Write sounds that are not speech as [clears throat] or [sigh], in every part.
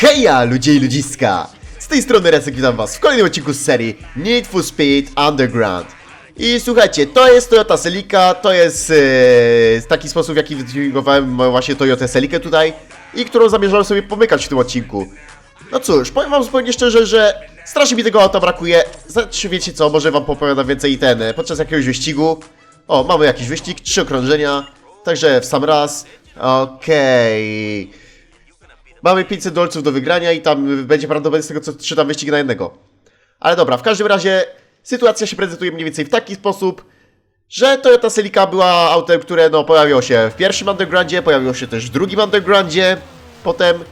Heja, ludzie i ludziska! Z tej strony Resek witam was w kolejnym odcinku z serii Need for Speed Underground. I słuchajcie, to jest Toyota Celica, to jest e, taki sposób w jaki wytuningowałem właśnie Toyotę Celikę tutaj i którą zamierzałem sobie pomykać w tym odcinku. No cóż, powiem wam zupełnie szczerze, że strasznie mi tego auta brakuje. Znaczy, wiecie co, może wam popowiadam więcej ten, e, podczas jakiegoś wyścigu. O, mamy jakiś wyścig, trzy okrążenia, także w sam raz. Okej. Mamy 500 dolców do wygrania i tam będzie prawdopodobnie z tego co czytam wyścig na jednego. Ale dobra, w każdym razie sytuacja się prezentuje mniej więcej w taki sposób, że Toyota Celica była autem, które no, pojawiło się w pierwszym undergroundzie, pojawiło się też w drugim undergroundzie, potem,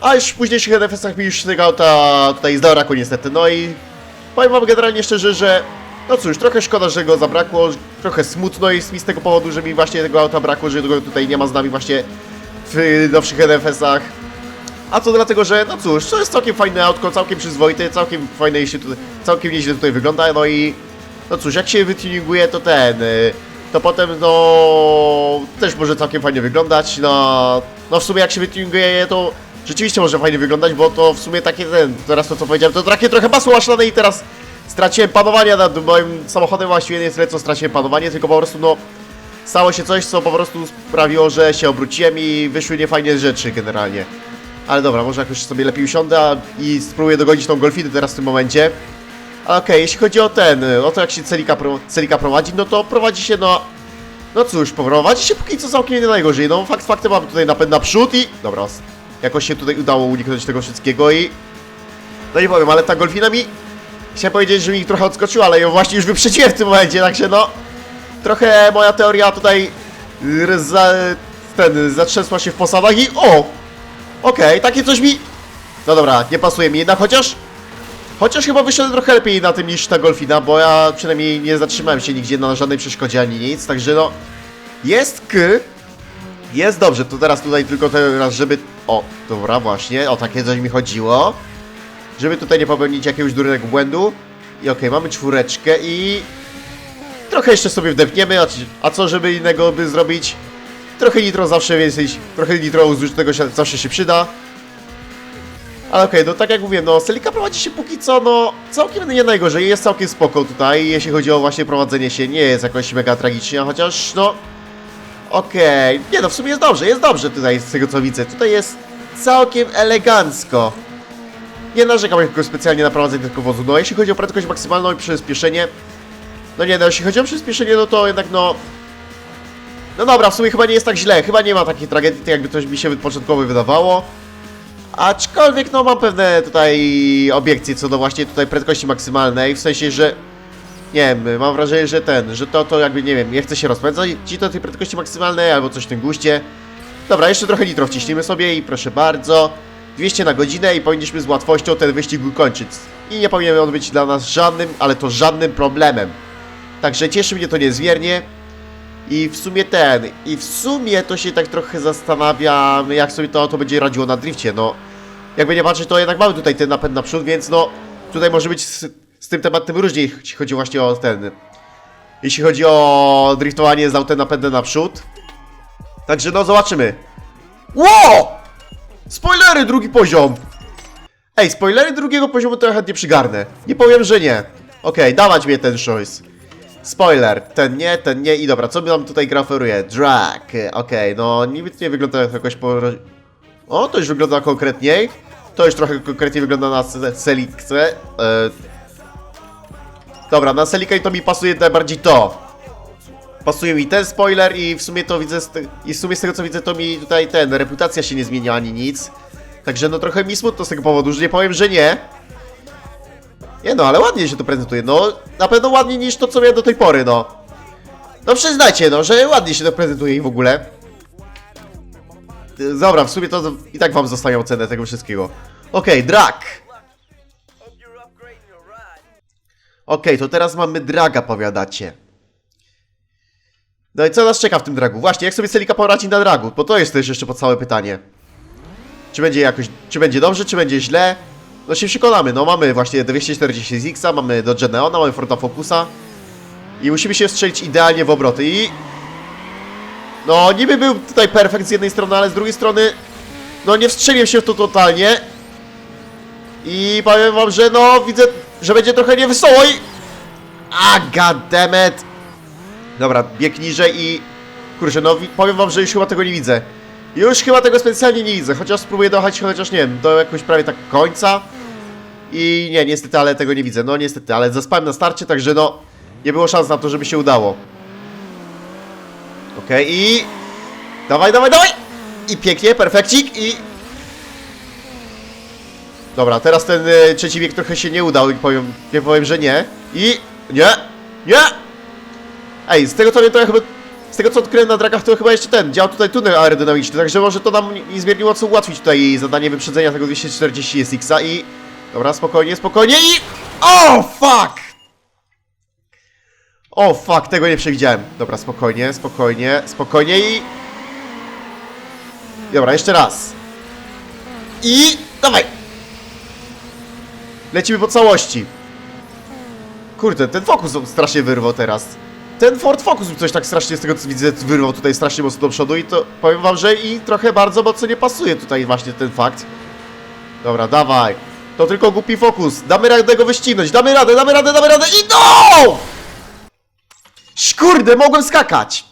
a już w późniejszych NFS-ach mi już tego auta tutaj zabrakło niestety. No i powiem wam generalnie szczerze, że no cóż, trochę szkoda, że go zabrakło, trochę smutno jest mi z tego powodu, że mi właśnie tego auta brakło, że go tutaj nie ma z nami właśnie w nowszych NFS-ach. A to dlatego, że no cóż, to jest całkiem fajne autko, całkiem przyzwoite, całkiem fajne jeśli tutaj, całkiem nieźle tutaj wygląda, no i no cóż, jak się wytuninguje to ten, y, to potem no też może całkiem fajnie wyglądać, no, no w sumie jak się wytuninguje je to rzeczywiście może fajnie wyglądać, bo to w sumie takie ten, teraz to co powiedziałem, to takie trochę masło maślane i teraz straciłem panowanie nad moim samochodem, właściwie nie tyle co straciłem panowanie, tylko po prostu no stało się coś, co po prostu sprawiło, że się obróciłem i wyszły niefajne rzeczy generalnie. Ale dobra, może jakoś sobie lepiej usiądę i spróbuję dogonić tą Golfinę teraz w tym momencie. Okej, jeśli chodzi o ten, o to jak się Celika, pro, Celika prowadzi, no to prowadzi się no... No cóż, prowadzi się póki co całkiem nie najgorzej. No fakt faktem mamy tutaj napęd naprzód i... Dobra, jakoś się tutaj udało uniknąć tego wszystkiego i... No nie powiem, ale ta Golfina mi... Chciałem powiedzieć, że mi trochę odskoczyła, ale ją właśnie już wyprzedziłem w tym momencie, także no... Trochę moja teoria tutaj... y, Za, ten, zatrzęsła się w posadach i... O! Okej, takie coś mi... No dobra, nie pasuje mi jednak, chociaż... Chociaż chyba wyszedłem trochę lepiej na tym niż ta Golfina, bo ja przynajmniej nie zatrzymałem się nigdzie na żadnej przeszkodzie ani nic, także no... Jest k... Jest dobrze, to teraz tutaj tylko teraz, żeby... O, dobra, właśnie, o takie coś mi chodziło. Żeby tutaj nie popełnić jakiegoś durnego błędu. I okej, mamy czwóreczkę i... Trochę jeszcze sobie wdepniemy, a, a co żeby innego by zrobić? Trochę nitro zawsze więcej, trochę nitro zużytego się, zawsze się przyda. Ale okej, no tak jak mówię, no Selika prowadzi się póki co, no całkiem nie najgorzej, jest całkiem spoko tutaj, jeśli chodzi o właśnie prowadzenie się, nie jest jakoś mega tragicznie, chociaż no... Okej, nie no w sumie jest dobrze, jest dobrze tutaj z tego co widzę, tutaj jest całkiem elegancko. Nie narzekam jakoś specjalnie na prowadzenie tego wozu, no jeśli chodzi o prędkość maksymalną i przyspieszenie, no nie no, jeśli chodzi o przyspieszenie, no to jednak no... No dobra, w sumie chyba nie jest tak źle, chyba nie ma takiej tragedii, tak jakby coś mi się początkowo wydawało. Aczkolwiek no mam pewne tutaj obiekcje co do właśnie tutaj prędkości maksymalnej, w sensie, że nie wiem, mam wrażenie, że ten, że to, to jakby nie wiem, nie chce się rozpędzać ci do tej prędkości maksymalnej albo coś w tym guście. Dobra, jeszcze trochę nitro wciśnijmy sobie i proszę bardzo. 200 na godzinę i powinniśmy z łatwością ten wyścig ukończyć. I nie powinien on być dla nas żadnym, ale to żadnym problemem. Także cieszy mnie to niezmiernie. I w sumie ten, i w sumie to się tak trochę zastanawiam, jak sobie to auto będzie radziło na drifcie, no. Jakby nie patrzeć, to jednak mamy tutaj ten napęd naprzód, więc no, tutaj może być z, z tym tematem różnie, jeśli chodzi właśnie o ten, jeśli chodzi o driftowanie z autem napędem naprzód. Także no, zobaczymy. Ło! Spoilery, drugi poziom! Ej, spoilery drugiego poziomu to ja chętnie przygarnę. Nie powiem, że nie. Okej, dawać mnie ten choice. Spoiler, ten nie, ten nie i dobra, co mi nam tutaj gra oferuje? Drag, okej, no niby nie wygląda jak jakoś po... O, to już wygląda konkretniej. To już trochę konkretniej wygląda na ce- Celikce. E... Dobra, na Celikę to mi pasuje najbardziej to. Pasuje mi ten spoiler i w sumie to widzę, i w sumie z tego co widzę to mi tutaj ten, reputacja się nie zmienia ani nic. Także no trochę mi smutno z tego powodu, że nie powiem, że nie. Nie no, ale ładnie się to prezentuje, no na pewno ładniej niż to co miałem do tej pory, no. No przyznajcie, no, że ładnie się to prezentuje i w ogóle. Dobra, w sumie to i tak wam zostawiam cenę tego wszystkiego. Okej, drag. Okej, to teraz mamy draga, powiadacie. No i co nas czeka w tym dragu? Właśnie, jak sobie Selika poradzi na dragu? Bo to jest też jeszcze podstawowe pytanie. Czy będzie jakoś, czy będzie dobrze, czy będzie źle? No się przekonamy, no mamy właśnie 240 X, mamy Dodge Neona, mamy Forda Focusa i musimy się strzelić idealnie w obroty i... No niby był tutaj perfekt z jednej strony, ale z drugiej strony no nie wstrzeliłem się w to totalnie I powiem wam, że no, widzę, że będzie trochę niewesoło i... A, goddammit! Dobra, bieg niżej i... Kurczę, no wi- powiem wam, że już chyba tego nie widzę. Już chyba tego specjalnie nie widzę, chociaż spróbuję dojechać, chociaż nie wiem, do jakoś prawie tak końca. I nie, niestety, ale tego nie widzę. No niestety, ale zaspałem na starcie, także no... Nie było szans na to, żeby się udało. Okej, i... Dawaj, dawaj, dawaj! I pięknie, perfekcik i... Dobra, teraz ten y, trzeci bieg trochę się nie udał i powiem, nie powiem, że nie. I... Nie! Nie! Ej, z tego co wiem, to ja chyba... Z tego co odkryłem na dragach, to chyba jeszcze ten, działa tutaj tunel aerodynamiczny, także może to nam niezmiernie mocno ułatwić tutaj zadanie wyprzedzenia tego 240 SX-a i... Dobra, spokojnie, spokojnie i... O, fuck! O, fuck, tego nie przewidziałem. Dobra, spokojnie, spokojnie, spokojnie i... Dobra, jeszcze raz. I... Dawaj! Lecimy po całości. Kurde, ten Focus strasznie wyrwał teraz. Ten Ford Focus coś tak strasznie z tego co widzę wyrwał tutaj strasznie mocno do przodu i to powiem wam, że i trochę bardzo mocno nie pasuje tutaj właśnie ten fakt. Dobra, dawaj. To tylko głupi Focus. Damy radę go wyścinąć. Damy radę, damy radę, damy radę i no! Kurde, mogłem skakać.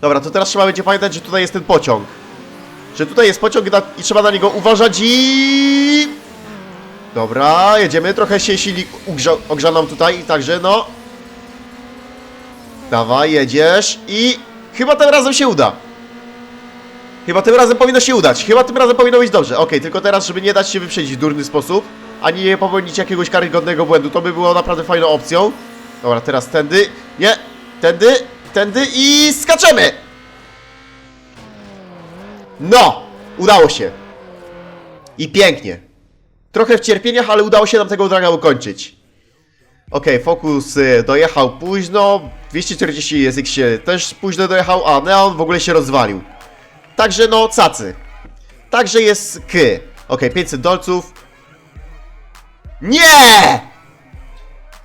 Dobra, to teraz trzeba będzie pamiętać, że tutaj jest ten pociąg. Że tutaj jest pociąg i trzeba na niego uważać i... Dobra, jedziemy. Trochę się silnik ogrzał nam tutaj, także no. Dawaj, jedziesz i chyba tym razem się uda. Chyba tym razem powinno się udać. Chyba tym razem powinno być dobrze. Okej, tylko teraz, żeby nie dać się wyprzedzić w durny sposób, ani nie popełnić jakiegoś karygodnego błędu, to by było naprawdę fajną opcją. Dobra, teraz tędy. Nie, tędy, tędy i skaczemy! No! Udało się. I pięknie. Trochę w cierpieniach, ale udało się nam tego draga ukończyć. Okej, Focus y, dojechał późno, 240 język się też późno dojechał, a Neon w ogóle się rozwalił. Także no, cacy. Także jest K. Okej, 500 dolców. Nie!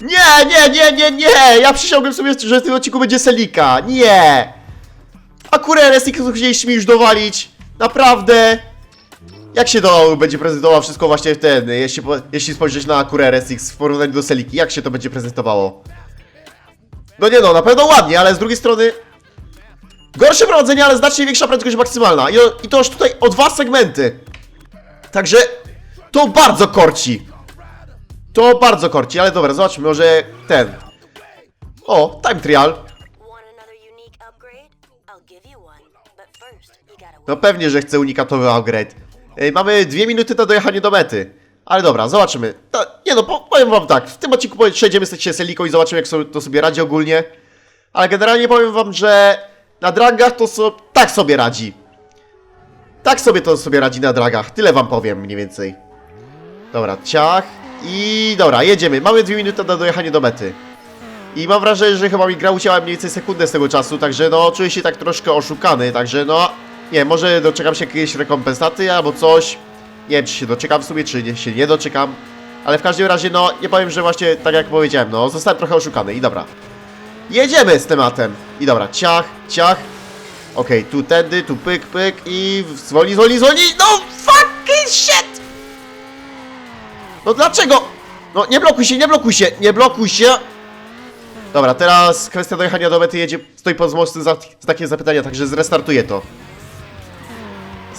Nie, nie, nie, nie, nie! Ja przysiągłem sobie, że w tym odcinku będzie Selika. Nie! Akurat RSX chcieliście mi już dowalić. Naprawdę. Jak się to będzie prezentowało wszystko właśnie ten, jeśli, jeśli spojrzeć na Acura RSX w porównaniu do Seliki, jak się to będzie prezentowało? No nie no, na pewno ładnie, ale z drugiej strony gorsze prowadzenie, ale znacznie większa prędkość maksymalna i, i to już tutaj o dwa segmenty. Także to bardzo korci. To bardzo korci, ale dobra, zobaczmy, może ten. O, time trial. No pewnie, że chcę unikatowy upgrade. Mamy dwie minuty na dojechanie do mety. Ale dobra, zobaczymy. To, nie no, po- powiem wam tak, w tym odcinku przejdziemy z się Seliką i zobaczymy jak sobie, to sobie radzi ogólnie. Ale generalnie powiem wam, że na dragach to so, tak sobie radzi. Tak sobie to sobie radzi na dragach, tyle wam powiem mniej więcej. Dobra, ciach. I dobra, jedziemy. Mamy dwie minuty na dojechanie do mety. I mam wrażenie, że chyba mi gra ucięła mniej więcej sekundę z tego czasu, także no czuję się tak troszkę oszukany, także no nie, może doczekam się jakiejś rekompensaty albo coś. Nie wiem, czy się doczekam w sumie, czy nie, się nie doczekam. Ale w każdym razie, no, nie powiem, że właśnie tak jak powiedziałem, no, zostałem trochę oszukany i dobra. Jedziemy z tematem. I dobra, ciach, ciach. Okej, tu tędy, tu pyk, pyk i zwolni, zwolni, zwolni. No fucking shit! No dlaczego? No nie blokuj się, nie blokuj się, nie blokuj się. Dobra, teraz kwestia dojechania do mety jedzie, stoi pod mostem za, za takie zapytania, także zrestartuję to.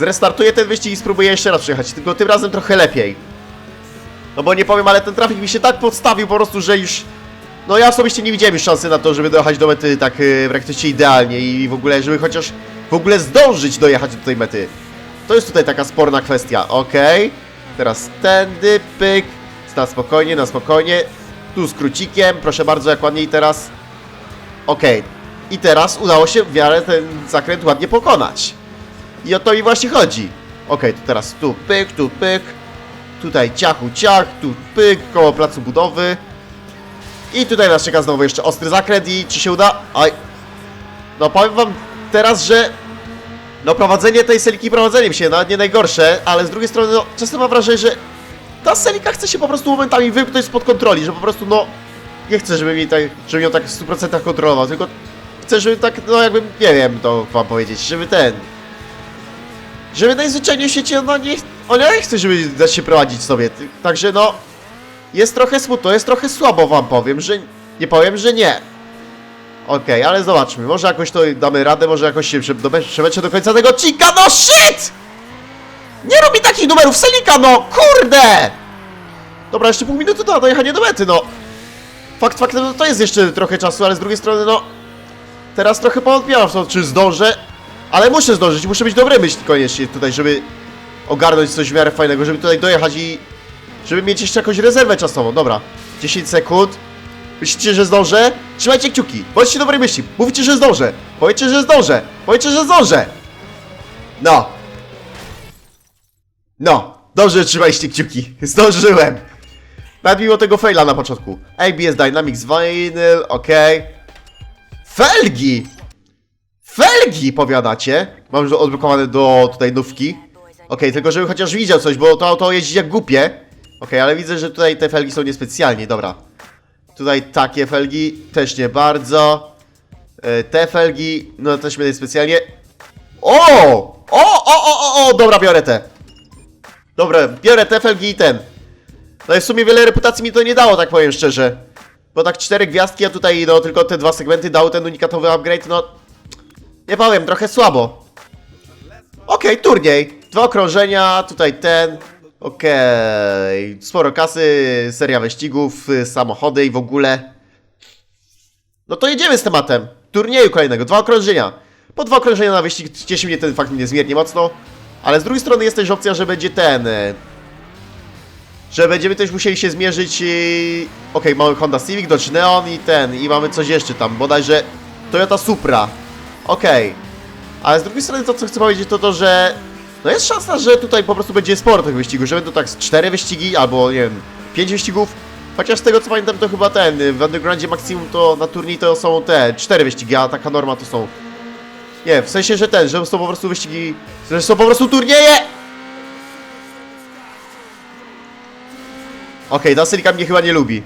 Zrestartuję ten wyścig i spróbuję jeszcze raz przejechać, tylko tym razem trochę lepiej. No bo nie powiem, ale ten trafik mi się tak podstawił po prostu, że już... No ja osobiście nie widziałem już szansy na to, żeby dojechać do mety tak yy, praktycznie idealnie i w ogóle, żeby chociaż w ogóle zdążyć dojechać do tej mety. To jest tutaj taka sporna kwestia, okej. Teraz tędy, pyk. Na spokojnie, na spokojnie. Tu skrócikiem, proszę bardzo, jak ładniej teraz. Okej. I teraz udało się w miarę ten zakręt ładnie pokonać. I o to mi właśnie chodzi. Okej, to teraz tu pyk, tu pyk. Tutaj ciachu ciach, tu pyk, koło placu budowy. I tutaj nas czeka znowu jeszcze ostry zakręt i czy się uda? No powiem wam teraz, że no prowadzenie tej seliki prowadzeniem się, nawet nie najgorsze, ale z drugiej strony no, czasem mam wrażenie, że ta selika chce się po prostu momentami wymknąć spod kontroli, że po prostu no nie chcę, żeby mi tak, żeby ją tak w 100% kontrolował, tylko chcę, żeby tak, no jakbym, nie wiem to wam powiedzieć, żeby ten, żeby najzwyczajniej w świecie, no nie, on nie chce, żeby dać się prowadzić sobie. Także no, jest trochę smutno, jest trochę słabo wam powiem, że nie powiem, że nie. Okej, ale zobaczmy, może jakoś to damy radę, może jakoś się przemęczę do końca tego odcinka, no shit! Nie robi takich numerów Selika, no kurde! Dobra, jeszcze pół minuty do dojechania do mety, no. Fakt faktem, no to jest jeszcze trochę czasu, ale z drugiej strony, no... Teraz trochę powątpiałam w to, czy zdążę, ale muszę zdążyć, muszę być dobry myśl koniecznie tutaj, żeby ogarnąć coś w miarę fajnego, żeby tutaj dojechać i... Żeby mieć jeszcze jakąś rezerwę czasową, dobra. 10 sekund. Myślicie, że zdążę? Trzymajcie kciuki, bądźcie dobrej myśli. Mówicie, że zdążę. Powiedzcie, że zdążę. Powiedzcie, że zdążę. No. No. Dobrze, trzymajcie kciuki. Zdążyłem. Nawet mimo tego faila na początku. ABS Dynamics Vinyl, ok. Felgi! Felgi, powiadacie? Mam już odblokowane do tutaj nówki. Okej, tylko żeby chociaż widział coś, bo to auto jeździ jak głupie. Okej, ale widzę, że tutaj te felgi są niespecjalnie, dobra. Tutaj takie felgi, też nie bardzo. E, Te felgi, no też mnie specjalnie. O! O, o, o, o, o, dobra, biorę te. Dobra, biorę te felgi i ten. No i w sumie wiele reputacji mi to nie dało, tak powiem szczerze. Bo tak cztery gwiazdki, a tutaj no tylko te dwa segmenty dały ten unikatowy upgrade, no... Nie powiem, trochę słabo. Okej, turniej. Dwa okrążenia, tutaj ten. Okej. Sporo kasy, seria wyścigów, y, samochody i w ogóle. No to jedziemy z tematem. Turnieju kolejnego, dwa okrążenia. Po dwa okrążenia na wyścig cieszy mnie ten fakt niezmiernie mocno. Ale z drugiej strony jest też opcja, że będzie ten. y, Że będziemy też musieli się zmierzyć. y, Okej, mamy Honda Civic, Dodge Neon i ten. I mamy coś jeszcze tam, bodajże Toyota Supra. Okej. Ale z drugiej strony to, co chcę powiedzieć, to to, że no jest szansa, że tutaj po prostu będzie sporo tych wyścigów, że będą tak cztery wyścigi, albo nie wiem, pięć wyścigów. Chociaż z tego co pamiętam, to chyba ten, y, w Undergroundzie maksimum to na turniej to są te cztery wyścigi, a taka norma to są... Nie, w sensie, że ten, że są po prostu wyścigi, że są po prostu turnieje! Okej, ta Selika mnie chyba nie lubi.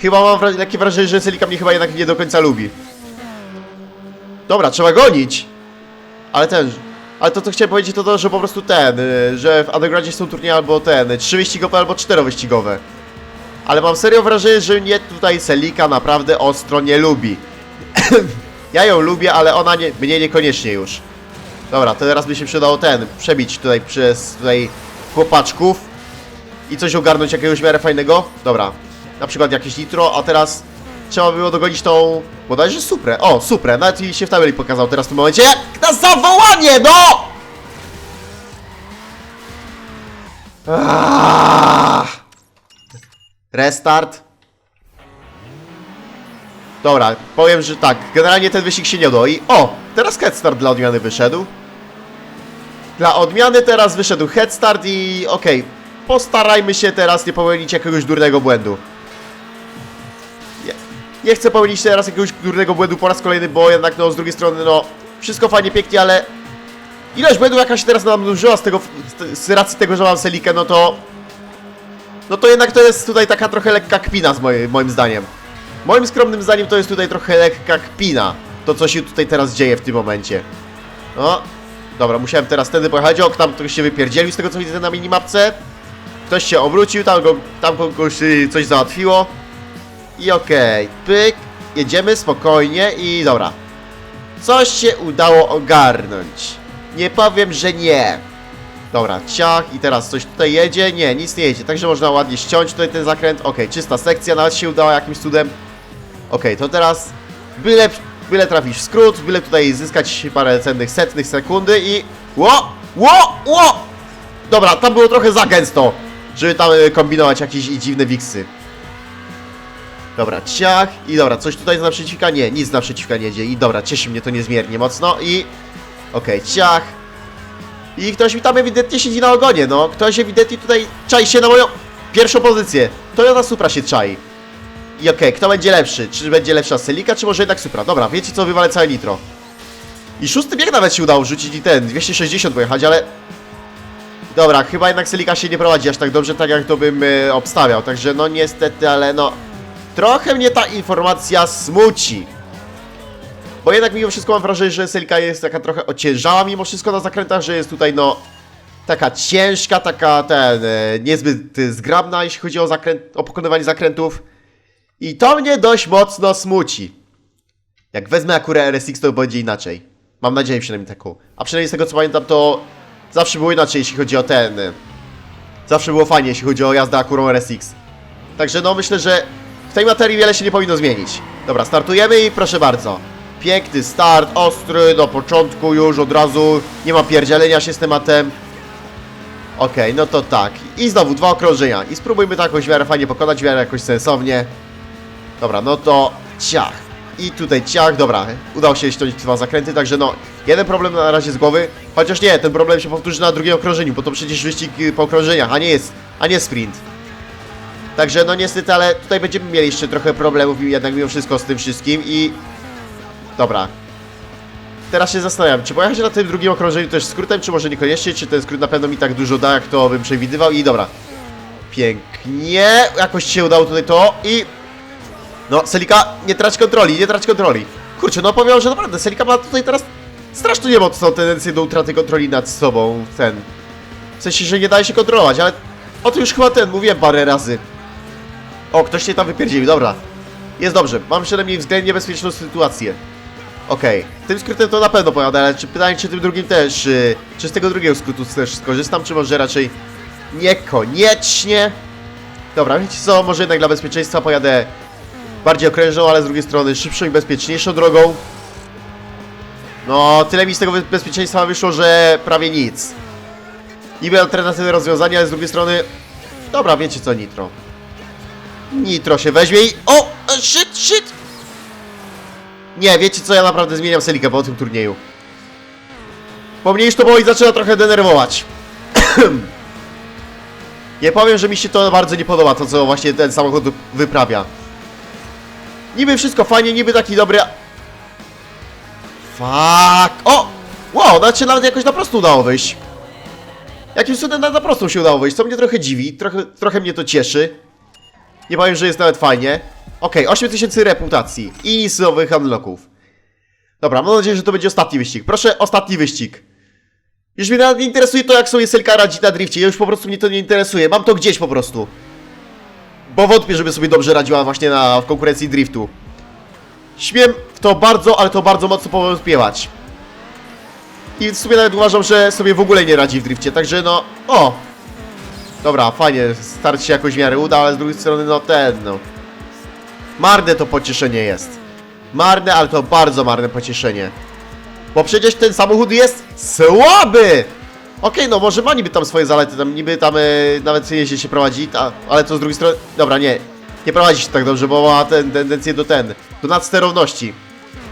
Chyba mam wra- takie wrażenie, że Selika mnie chyba jednak nie do końca lubi. Dobra, trzeba gonić. Ale ten. Ale to co chciałem powiedzieć to to, że po prostu ten, y, że w Undergroundzie są turnieje albo ten, trzy wyścigowe albo czterowyścigowe. Ale mam serio wrażenie, że mnie tutaj Selika naprawdę ostro nie lubi. [coughs] ja ją lubię, ale ona nie, mnie niekoniecznie już. Dobra, to teraz by się przydało ten, przebić tutaj przez tutaj chłopaczków i coś ogarnąć jakiegoś miarę fajnego. Dobra, na przykład jakieś nitro, a teraz trzeba było dogonić tą bodajże Suprę. O, Suprę, nawet mi się w tabeli pokazał teraz w tym momencie. Jak na zawołanie, no! Aaaa! Restart. Dobra, powiem, że tak, generalnie ten wyścig się nie udało i o, teraz head start dla odmiany wyszedł. Dla odmiany teraz wyszedł head start i okej, postarajmy się teraz nie popełnić jakiegoś durnego błędu. Nie, chcę popełnić teraz jakiegoś durnego błędu po raz kolejny, bo jednak no z drugiej strony no wszystko fajnie, pięknie, ale ilość błędów jaka się teraz namnożyła z tego, z, racji tego, że mam Selikę, no to no to jednak to jest tutaj taka trochę lekka kpina z moim, moim zdaniem. Moim skromnym zdaniem to jest tutaj trochę lekka kpina. To co się tutaj teraz dzieje w tym momencie. No, dobra, musiałem teraz tędy pojechać. O, tam ktoś się wypierdzielił z tego co widzę na minimapce. Ktoś się obrócił, tam, go, tam kogoś y, coś załatwiło. I okej, pyk, jedziemy spokojnie i dobra. Coś się udało ogarnąć. Nie powiem, że nie. Dobra, ciach i teraz coś tutaj jedzie? Nie, nic nie jedzie, także można ładnie ściąć tutaj ten zakręt. Okej, czysta sekcja, nawet się udała jakimś cudem. Okej, to teraz byle, byle trafić w skrót, byle tutaj zyskać parę cennych setnych sekundy i... Ło! Ło! Ło! Dobra, tam było trochę za gęsto, żeby tam y, kombinować jakieś dziwne wiksy. Dobra, ciach i dobra, coś tutaj z naprzeciwka? Nie, nic z naprzeciwka nie jedzie i dobra, cieszy mnie to niezmiernie mocno i... Okej, ciach. I ktoś mi tam ewidentnie siedzi na ogonie, no. Ktoś ewidentnie tutaj czai się na moją pierwszą pozycję. Toyota Supra się czai. I okej, kto będzie lepszy? Czy będzie lepsza Selika, czy może jednak Supra? Dobra, wiecie co, wywalę całe nitro. I szósty bieg nawet się udało rzucić i ten, 260 pojechać, ale... Dobra, chyba jednak Selika się nie prowadzi aż tak dobrze, tak jak to bym e, obstawiał. Także no niestety, ale no... Trochę mnie ta informacja smuci. Bo jednak mimo wszystko mam wrażenie, że Selika jest taka trochę ociężała mimo wszystko na zakrętach, że jest tutaj no... taka ciężka, taka ten, e, niezbyt zgrabna, jeśli chodzi o, zakręt, o pokonywanie zakrętów. I to mnie dość mocno smuci. Jak wezmę akurat RSX, to będzie inaczej. Mam nadzieję przynajmniej taką. A przynajmniej z tego co pamiętam, to zawsze było inaczej, jeśli chodzi o ten. e, Zawsze było fajnie, jeśli chodzi o jazdę Akurą RSX. Także no myślę, że w tej materii wiele się nie powinno zmienić. Dobra, startujemy i proszę bardzo. Piękny start, ostry, do początku już od razu. Nie ma pierdzielenia się z tematem. Okej, no to tak. I znowu dwa okrążenia. I spróbujmy to jakoś w miarę fajnie pokonać, w miarę jakoś sensownie. Dobra, no to ciach. I tutaj ciach, dobra. Udało się ściągnąć dwa zakręty, także no, jeden problem na razie z głowy. Chociaż nie, ten problem się powtórzy na drugim okrążeniu, bo to przecież wyścig y, po okrążeniach, a nie jest, a nie sprint. Także no niestety, ale tutaj będziemy mieli jeszcze trochę problemów jednak mimo wszystko z tym wszystkim i... Dobra. Teraz się zastanawiam, czy pojechać na tym drugim okrążeniu też skrótem, czy może niekoniecznie, czy ten skrót na pewno mi tak dużo da, jak to bym przewidywał i dobra. Pięknie, jakoś się udało tutaj to i... No, Selika, nie trać kontroli, nie trać kontroli. Kurczę, no powiem, że naprawdę, Selika ma tutaj teraz strasznie niemocną tendencję do utraty kontroli nad sobą, ten... W sensie, że nie daje się kontrolować, ale o tym już chyba ten, mówiłem parę razy. O, ktoś się tam wypierdzielił, dobra. Jest dobrze, mam przynajmniej względnie bezpieczną sytuację. Okej, tym skrótem to na pewno pojadę, ale czy pytanie, czy tym drugim też, y, czy z tego drugiego skrótu też skorzystam, czy może raczej niekoniecznie? Dobra, wiecie co, może jednak dla bezpieczeństwa pojadę bardziej okrężną, ale z drugiej strony szybszą i bezpieczniejszą drogą. No, tyle mi z tego be- bezpieczeństwa wyszło, że prawie nic. Niby alternatywne rozwiązania, ale z drugiej strony... Dobra, wiecie co, Nitro. Nitro się weźmie i... O! e, Shit, shit! Nie, wiecie co, ja naprawdę zmieniam Selikę po tym turnieju. Po mnie już to było i zaczyna trochę denerwować. [clears throat] nie powiem, że mi się to bardzo nie podoba, to co właśnie ten samochód wyprawia. Niby wszystko fajnie, niby taki dobry... Fuck! O! Wow, nawet się nawet jakoś na prostu udało wyjść. Jakimś cudem na, na prostą się udało wyjść, co mnie trochę dziwi, trochę, trochę mnie to cieszy. Nie powiem, że jest nawet fajnie. Okej, 8000 reputacji i nowych unlocków. Dobra, mam nadzieję, że to będzie ostatni wyścig. Proszę, ostatni wyścig. Już mnie nawet nie interesuje to, jak sobie Selka radzi na drifcie. Ja już po prostu mnie to nie interesuje. Mam to gdzieś po prostu. Bo wątpię, żeby sobie dobrze radziła właśnie na, w konkurencji driftu. Śmiem w to bardzo, ale to bardzo mocno powątpiewać. I w sumie nawet uważam, że sobie w ogóle nie radzi w drifcie, także no... O! Dobra, fajnie, start się jakoś w miarę uda, ale z drugiej strony no ten, no... Marne to pocieszenie jest. Marne, ale to bardzo marne pocieszenie. Bo przecież ten samochód jest słaby! Okej, no może ma niby tam swoje zalety, tam niby tam e, nawet jeździ się prowadzi, ta, ale to z drugiej strony... Dobra, nie, nie prowadzi się tak dobrze, bo ma ten, tendencję do ten, do nadsterowności.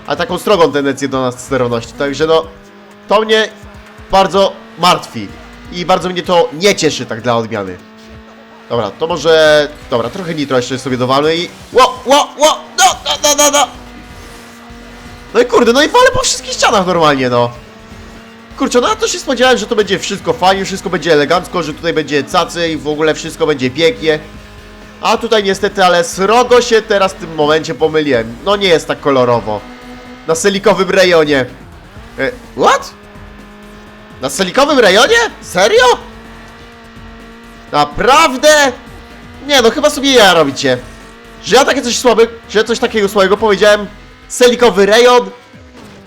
A taką strogą tendencję do nadsterowności, także no... To mnie bardzo martwi. I bardzo mnie to nie cieszy tak dla odmiany. Dobra, to może... Dobra, trochę nitro jeszcze sobie dowalmy i... Ło, ło, ło, no, no, no, no, no. No i kurde, no i walę po wszystkich ścianach normalnie, no. Kurczę, no ja to się spodziewałem, że to będzie wszystko fajnie, wszystko będzie elegancko, że tutaj będzie cacy i w ogóle wszystko będzie pięknie. A tutaj niestety, ale srogo się teraz w tym momencie pomyliłem. No nie jest tak kolorowo. Na selikowym rejonie. E, what? Na selikowym rejonie? Serio? Naprawdę? Nie, no chyba sobie ja robicie. Że ja takie coś słabego, że coś takiego słabego powiedziałem? Selikowy rejon?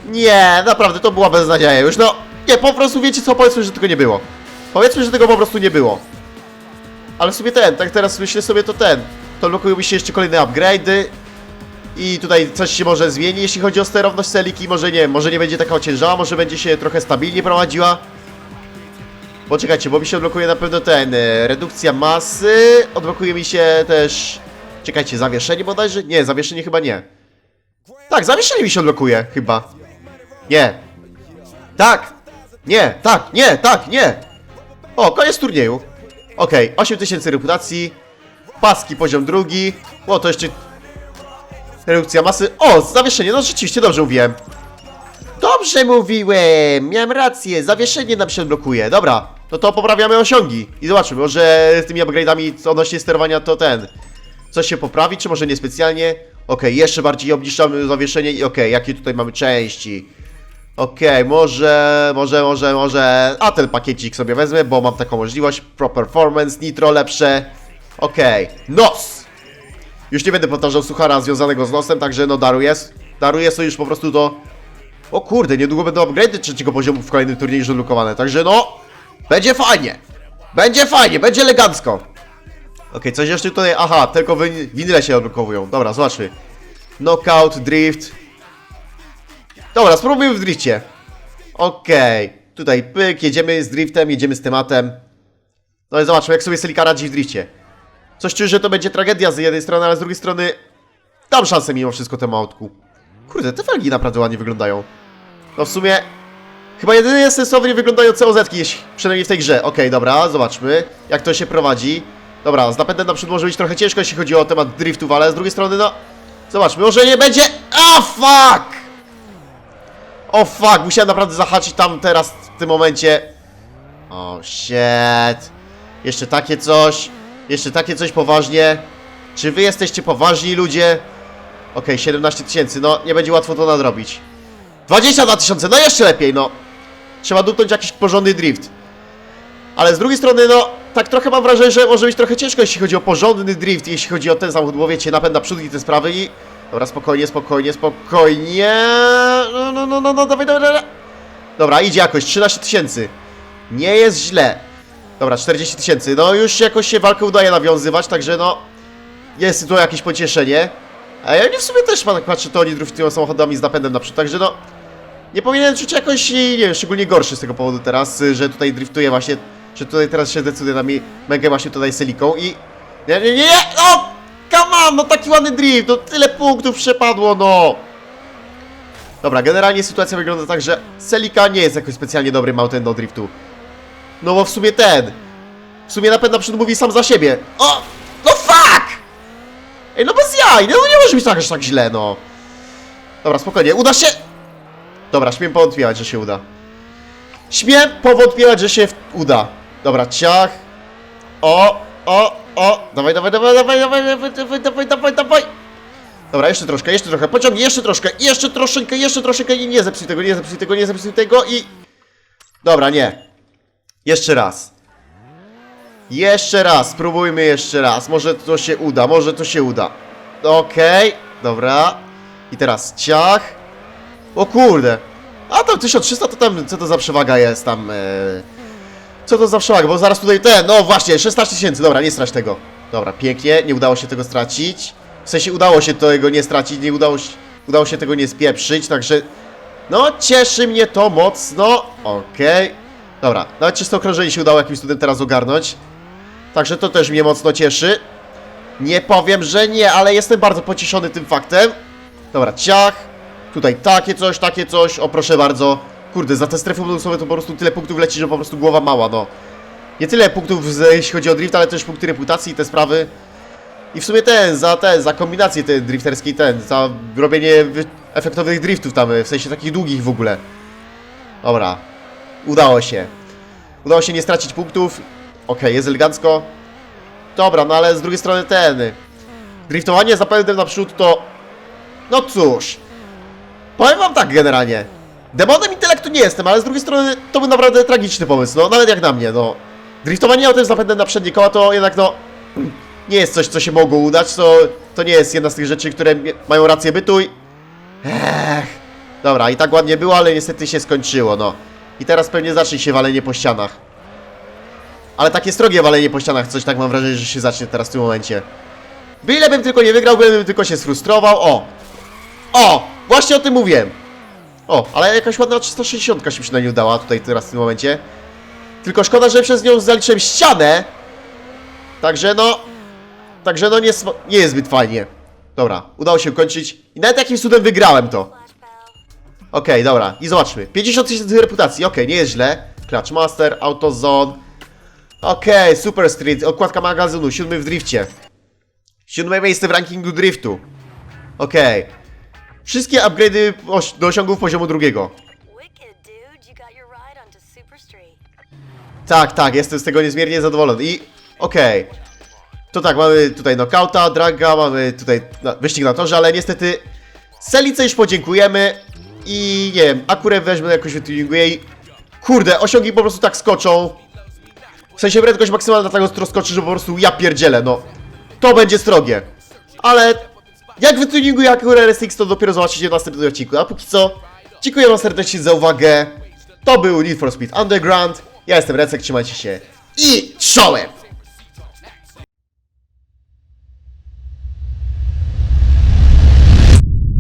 Nie, naprawdę, to była beznadzieja już, no. Nie, po prostu wiecie co, powiedzmy, że tego nie było. Powiedzmy, że tego po prostu nie było. Ale w sumie ten, tak teraz myślę sobie, to ten. To blokują mi się jeszcze kolejne upgrade'y. I tutaj coś się może zmieni, jeśli chodzi o sterowność Seliki. Może nie, może nie będzie taka ociężała, może będzie się trochę stabilnie prowadziła. Poczekajcie, bo mi się odblokuje na pewno ten, e, redukcja masy, odblokuje mi się też, czekajcie, zawieszenie bodajże? Nie, zawieszenie chyba nie. Tak, zawieszenie mi się odblokuje, chyba. Nie. Tak. Nie, tak, nie, tak, nie. O, koniec turnieju. Okej, 8000 reputacji, paski poziom drugi, o, to jeszcze redukcja masy, o, zawieszenie, no rzeczywiście dobrze mówiłem. Dobrze mówiłem! Miałem rację, zawieszenie nam się odblokuje. Dobra, no to poprawiamy osiągi. I zobaczymy, może z tymi upgrade'ami odnośnie sterowania to ten. Coś się poprawi, czy może niespecjalnie? Okej, jeszcze bardziej obniżamy zawieszenie i okej, jakie tutaj mamy części? Okej, może, może, może, może... A ten pakiecik sobie wezmę, bo mam taką możliwość. Pro Performance, Nitro lepsze. Okej, nos! Już nie będę powtarzał suchara związanego z nosem, także no daruję. Daruję sobie już po prostu to... O kurde, niedługo będą upgrade'y trzeciego poziomu w kolejnym turnieju zablokowane, także no... Będzie fajnie! Będzie fajnie, będzie elegancko! Okej, coś jeszcze tutaj... Aha, tylko winyle się odblokowują. Dobra, zobaczmy. Knockout, drift. Dobra, spróbujmy w drifcie. Okej, tutaj pyk, jedziemy z driftem, jedziemy z tematem. No i zobaczmy, jak sobie Selika radzi w drifcie. Coś czuję, że to będzie tragedia z jednej strony, ale z drugiej strony dam szansę mimo wszystko temu autku. Kurde, te felgi naprawdę ładnie wyglądają. No w sumie chyba jedynie sensownie wyglądają COZ-ki, jeśli- przynajmniej w tej grze. Okej, dobra, zobaczmy jak to się prowadzi. Dobra, z napędem naprzód może być trochę ciężko, jeśli chodzi o temat driftów, ale z drugiej strony no... Zobaczmy, może nie będzie... A fuck! O fuck, musiałem naprawdę zahaczyć tam teraz w tym momencie. O shit. Jeszcze takie coś. Jeszcze takie coś poważnie. Czy wy jesteście poważni ludzie? Okej, 17 tysięcy, no nie będzie łatwo to nadrobić. 22 tysiące, no jeszcze lepiej, no. Trzeba dupnąć jakiś porządny drift. Ale z drugiej strony, no, tak trochę mam wrażenie, że może być trochę ciężko, jeśli chodzi o porządny drift, jeśli chodzi o ten samochód, bo wiecie, napęd naprzód i te sprawy i... Dobra, spokojnie, spokojnie, spokojnie... No, no, no, no, no, dawaj, dawaj, dawaj. Dobra, idzie jakoś, 13 tysięcy. Nie jest źle. Dobra, 40 tysięcy, no już jakoś się walkę udaje nawiązywać, także no... Jest tu jakieś pocieszenie. A ja nie w sumie też tak patrzę, to oni driftują samochodami z napędem naprzód, także no... Nie powinienem czuć jakoś, nie wiem, szczególnie gorszy z tego powodu teraz, że tutaj driftuję właśnie, że tutaj teraz się decyduje na mękę właśnie tutaj seliką i... Nie, nie, nie, nie! O! Come on, no taki ładny drift, no tyle punktów przepadło, no! Dobra, generalnie sytuacja wygląda tak, że Selika nie jest jakoś specjalnie dobrym autem do driftu. No bo w sumie ten... W sumie napęd naprzód mówi sam za siebie. O! No fuck! Ej, no bez jaj, no nie może być tak aż tak źle, no. Dobra, spokojnie, uda się... Dobra, śmiem powątpiewać, że się uda. Śmiem powątpiewać, że się uda. Dobra, ciach. O, o, o. Dawaj, dawaj, dawaj, dawaj, dawaj, dawaj, dawaj, dawaj, dawaj, dawaj. Dobra, jeszcze troszkę, jeszcze trochę. Pociągnij, jeszcze troszkę, jeszcze troszeczkę, jeszcze troszeczkę i nie zepsuj tego, nie zepsuj tego, nie zepsuj tego i... Dobra, nie. Jeszcze raz. Jeszcze raz, spróbujmy jeszcze raz. Może to się uda, może to się uda. Okej, dobra. I teraz ciach. O kurde. A tam 1300 to tam, co to za przewaga jest tam, e... Co to za przewaga, bo zaraz tutaj ten, no właśnie, 16 tysięcy, dobra, nie strać tego. Dobra, pięknie, nie udało się tego stracić. W sensie udało się tego nie stracić, nie udało się, udało się tego nie spieprzyć, także... No, cieszy mnie to mocno, okej. Dobra, nawet czysto okrążenie się udało jakimś cudem teraz ogarnąć. Także to też mnie mocno cieszy. Nie powiem, że nie, ale jestem bardzo pocieszony tym faktem. Dobra, ciach. Tutaj takie coś, takie coś. O, proszę bardzo. Kurde, za te strefy bonusowe to po prostu tyle punktów leci, że po prostu głowa mała, no. Nie tyle punktów, jeśli chodzi o drift, ale też punkty reputacji i te sprawy. I w sumie ten, za ten, za kombinację ten drifterski, ten, za robienie efektownych driftów tam, w sensie takich długich w ogóle. Dobra. Udało się. Udało się nie stracić punktów. Okej, jest elegancko. Dobra, no ale z drugiej strony ten... Driftowanie za pędem naprzód to... No cóż... Powiem wam tak generalnie. Demonem intelektu nie jestem, ale z drugiej strony to był naprawdę tragiczny pomysł, no nawet jak na mnie, no. Driftowanie autem z napędem na przednie koła to jednak no... Nie jest coś, co się mogło udać, to, to nie jest jedna z tych rzeczy, które mają rację bytu i... Ech... Dobra, i tak ładnie było, ale niestety się skończyło, no. I teraz pewnie zacznie się walenie po ścianach. Ale takie strogie walenie po ścianach, coś tak mam wrażenie, że się zacznie teraz w tym momencie. Byle bym tylko nie wygrał, byle bym tylko się sfrustrował. O! O! Właśnie o tym mówiłem. O, ale jakaś ładna 360 się przynajmniej udała tutaj teraz w tym momencie. Tylko szkoda, że przez nią zaliczyłem ścianę. Także no... Także no nie, nie jest zbyt fajnie. Dobra, udało się ukończyć. I nawet jakimś cudem wygrałem to. Okej, dobra, i zobaczmy. 50 tysięcy reputacji, okej, nie jest źle. Clutch Master, AutoZone. Okej, Super Street, okładka magazynu, siódmy w drifcie. Siódme miejsce w rankingu driftu. Okej. Wszystkie upgrade'y do osiągów poziomu drugiego. Tak, tak, jestem z tego niezmiernie zadowolony. I okej. To tak, mamy tutaj knockouta, draga, mamy tutaj wyścig na torze, ale niestety Selice już podziękujemy. I nie wiem, akurat weźmę jakoś wytuninguję i kurde, osiągi po prostu tak skoczą. W sensie prędkość maksymalna tak ostro skoczy, że po prostu ja pierdzielę, no. To będzie strogie. Ale jak wytuninguję akurat RSX, to dopiero zobaczycie w następnym odcinku. A póki co, dziękuję wam serdecznie za uwagę. To był Need for Speed Underground. Ja jestem Recek, trzymajcie się. I czołem!